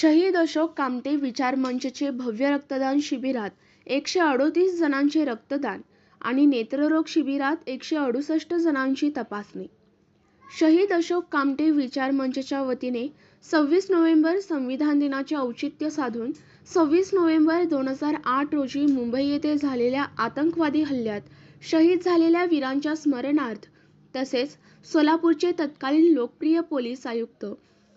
शहीद अशोक कामटे विचार मंचचे भव्य रक्तदान शिबिरात एकशे अडोतीस जणांचे रक्तदान आणि नेत्ररोग शिबिरात एकशे अडुसष्ट जणांची तपासणी. शहीद अशोक कामटे विचार मंचच्या वतीने सव्वीस नोव्हेंबर संविधान दिनाचे औचित्य साधून सव्वीस नोव्हेंबर दोन हजार आठ रोजी मुंबई येथे झालेल्या आतंकवादी हल्ल्यात शहीद झालेल्या वीरांच्या स्मरणार्थ तसेच सोलापूरचे तत्कालीन लोकप्रिय पोलीस आयुक्त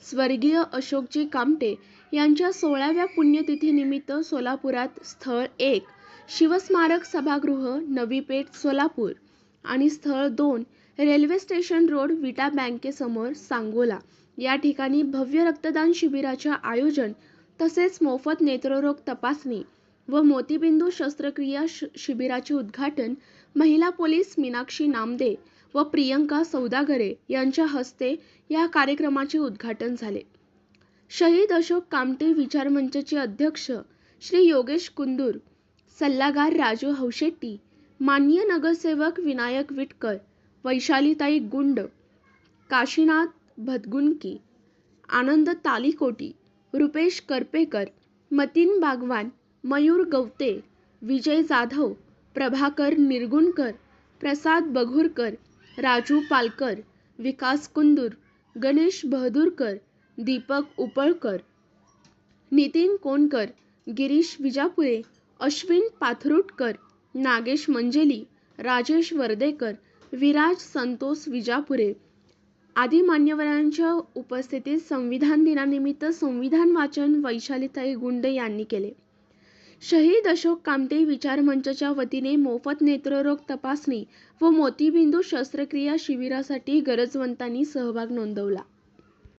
स्वर्गीय अशोकजी कामटे यांच्या सोळाव्या पुण्यतिथीनिमित्त सोलापुरात स्थळ एक शिवस्मारक सभागृह नवी पेठ सोलापूर आणि स्थळ दोन रेल्वे स्टेशन रोड विटा बँकेसमोर सांगोला. या ठिकाणी भव्य रक्तदान शिबिराचे आयोजन तसेच मोफत नेत्ररोग तपासणी व मोतीबिंदू शस्त्रक्रिया श शिबिराचे उद्घाटन महिला पोलीस मीनाक्षी नामदे व प्रियंका सौदागरे यांच्या हस्ते या कार्यक्रमाचे उद्घाटन झाले. शहीद अशोक कामटे विचार मंचचे अध्यक्ष श्री योगेश कुंदूर सल्लागार राजू हौशेट्टी माननीय नगरसेवक विनायक विटकर वैशालीताई गुंड काशीनाथ भदगुंकी आनंद तालीकोटी रुपेश करपेकर मतीन बागवान मयूर गवते विजय जाधव प्रभाकर निरगुणकर प्रसाद बघुरकर राजू पालकर विकास कुंदूर गणेश बहदूरकर दीपक उपळकर नितीन कोणकर गिरीश विजापुरे अश्विन पाथरुटकर नागेश मंजेली राजेश वर्देकर विराज संतोष विजापुरे. आदी मान्यवरांच्या उपस्थितीत संविधान दिनानिमित्त संविधान वाचन वैशालीताई गुंड यांनी केले. शहीद अशोक कामते विचार मंचच्या वतीने मोफत नेत्ररोग तपासणी व मोतीबिंदू शस्त्रक्रिया शिबिरासाठी गरजवंतांनी सहभाग नोंदवला.